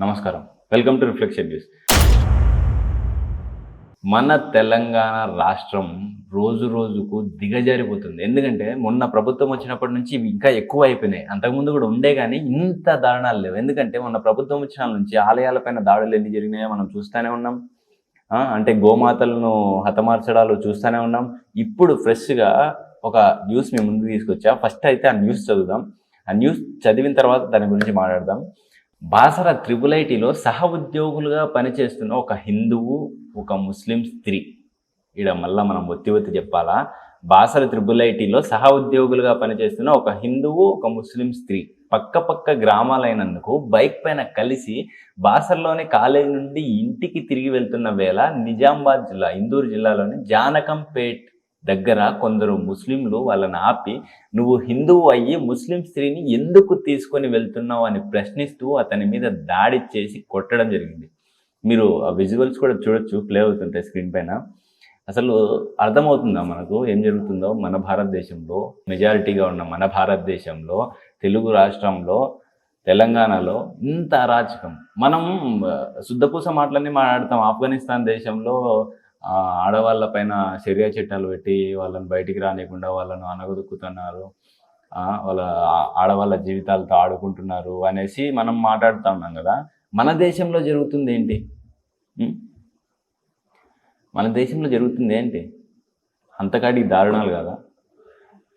నమస్కారం. Welcome to Reflection News. మన తెలంగాణ రాష్ట్రం రోజు రోజుకు దిగజారిపోతుంది. ఎందుకంటే మొన్న ప్రభుత్వం వచ్చినప్పటి నుంచి ఇంకా ఎక్కువ అయిపోయినాయి అంతకుముందు కూడా ఉండే కానీ ఇంత దారుణాలు లేవు. ఎందుకంటే మొన్న ప్రభుత్వం వచ్చిన నుంచి ఆలయాలపైన దాడులు ఎన్ని జరిగినాయో మనం చూస్తూనే ఉన్నాం. అంటే గోమాతలను హతమార్చడాలు చూస్తూనే ఉన్నాం. ఇప్పుడు ఫ్రెష్గా ఒక న్యూస్ మేము ముందు తీసుకొచ్చా. ఫస్ట్ అయితే ఆ న్యూస్ చదువుదాం. ఆ న్యూస్ చదివిన తర్వాత దాని గురించి మాట్లాడదాం. బాసర త్రిబులైటీలో సహ ఉద్యోగులుగా పనిచేస్తున్న ఒక హిందువు ఒక ముస్లిం స్త్రీ. ఈడ మళ్ళా మనం ఒత్తి ఒత్తి చెప్పాలా? బాసర త్రిబుల్ ఐటీలో సహ ఉద్యోగులుగా పనిచేస్తున్న ఒక హిందువు ఒక ముస్లిం స్త్రీ. పక్క పక్క గ్రామాలైనందుకు బైక్ పైన కలిసి బాసర్లోని కాలేజీ నుండి ఇంటికి తిరిగి వెళ్తున్న వేళ నిజామాబాద్ జిల్లా ఇందూరు జిల్లాలోని జానకంపేట్ దగ్గర కొందరు ముస్లింలు వాళ్ళని ఆపి నువ్వు హిందువు అయ్యి ముస్లిం స్త్రీని ఎందుకు తీసుకొని వెళ్తున్నావు? అని ప్రశ్నిస్తూ అతని మీద దాడి చేసి కొట్టడం జరిగింది. మీరు ఆ విజువల్స్ కూడా చూడొచ్చు ప్లే అవుతుంటాయి స్క్రీన్ పైన. అసలు అర్థమవుతుందా మనకు? ఏం జరుగుతుందో? మన భారతదేశంలో మెజారిటీగా ఉన్న మన భారతదేశంలో తెలుగు రాష్ట్రంలో తెలంగాణలో ఇంత అరాచకం. మనం శుద్ధపూస మాటలన్నీ మాట్లాడతాం. ఆఫ్ఘనిస్తాన్ దేశంలో ఆడవాళ్ళ పైన చర్య చట్టాలు పెట్టి వాళ్ళని బయటికి రానియకుండా వాళ్ళను అనగదొక్కుతున్నారు. వాళ్ళ ఆడవాళ్ళ జీవితాలతో ఆడుకుంటున్నారు అనేసి మనం మాట్లాడుతూ ఉన్నాం కదా. మన దేశంలో జరుగుతుంది ఏంటి? మన దేశంలో జరుగుతుంది ఏంటి? అంతకాడికి దారుణాలు కదా?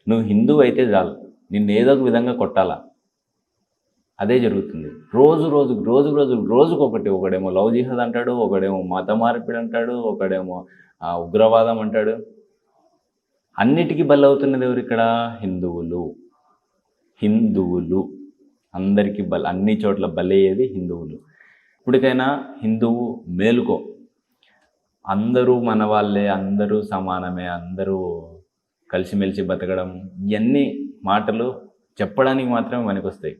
నువ్వు హిందువు అయితే చాలు. నిన్ను ఏదో ఒక విధంగా కొట్టాలా? అదే జరుగుతుంది. రోజు రోజు రోజు రోజు రోజుకు ఒకటి. ఒకడేమో లవ్ జిహాద్ అంటాడు ఒకడేమో మత మార్పిడి అంటాడు ఒకడేమో ఉగ్రవాదం అంటాడు. అన్నిటికీ బలవుతున్నది ఎవరు ఇక్కడ? హిందువులు. హిందువులు. అందరికీ బల అన్ని చోట్ల బలయ్యేది హిందువులు. ఇప్పటికైనా హిందువు మేలుకో. అందరూ మన వాళ్ళే అందరూ సమానమే అందరూ కలిసిమెలిసి బతకడం ఇవన్నీ మాటలు చెప్పడానికి మాత్రమే పనికొస్తాయి.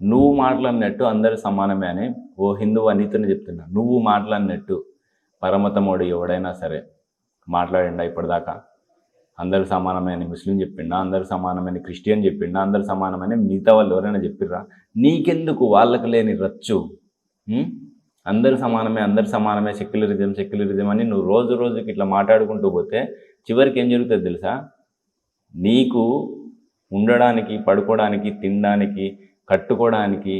నువ్వు మాట్లాడినట్టు అందరు సమానమే అని ఓ హిందువు అనితని చెప్తున్నా. నువ్వు మాట్లాడినట్టు పరమతముడు ఎవడైనా సరే మాట్లాడిండా ఇప్పటిదాకా. అందరు సమానమైన ముస్లిం చెప్పిండా అందరు సమానమైన క్రిస్టియన్ చెప్పిండా అందరు సమానమైన మిగతా వాళ్ళు ఎవరైనా చెప్పిర్రా? నీకెందుకు వాళ్ళకి లేని రచ్చు? అందరు సమానమే అందరు సమానమే సెక్యులరిజం సెక్యులరిజం అని నువ్వు రోజు రోజుకి ఇట్లా మాట్లాడుకుంటూ పోతే చివరికి ఏం జరుగుతుంది తెలుసా? నీకు ఉండడానికి పడుకోవడానికి తినడానికి కట్టుకోవడానికి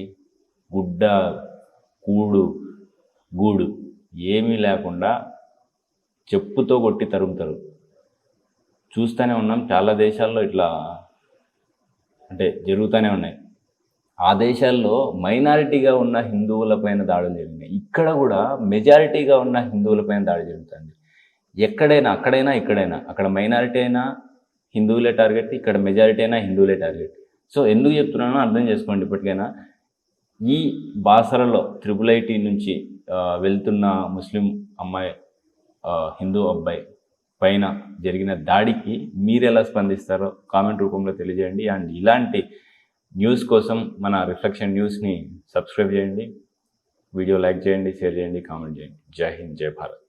గుడ్డ కూడు గూడు ఏమీ లేకుండా చెప్పుతో కొట్టి తరుగుతారు చూస్తూనే ఉన్నాం చాలా దేశాల్లో ఇట్లా అంటే జరుగుతూనే ఉన్నాయి. ఆ దేశాల్లో మైనారిటీగా ఉన్న హిందువులపైన దాడులు జరిగినాయి. ఇక్కడ కూడా మెజారిటీగా ఉన్న హిందువులపైన దాడి జరుగుతుంది. ఎక్కడైనా అక్కడైనా ఇక్కడైనా. అక్కడ మైనారిటీ అయినా హిందువులే టార్గెట్ ఇక్కడ మెజారిటీ అయినా హిందువులే టార్గెట్. సో ఎందుకు చెప్తున్నానో అర్థం చేసుకోండి ఇప్పటికైనా. ఈ బాసరలో త్రిపుల్ ఐటీ నుంచి వెళ్తున్న ముస్లిం అమ్మాయి హిందూ అబ్బాయి పైన జరిగిన దాడికి మీరు ఎలా స్పందిస్తారో కామెంట్ రూపంలో తెలియజేయండి. అండ్ ఇలాంటి న్యూస్ కోసం మన రిఫ్లెక్షన్ న్యూస్ని సబ్స్క్రైబ్ చేయండి. వీడియో లైక్ చేయండి షేర్ చేయండి కామెంట్ చేయండి. జై హింద్ జై భారత్.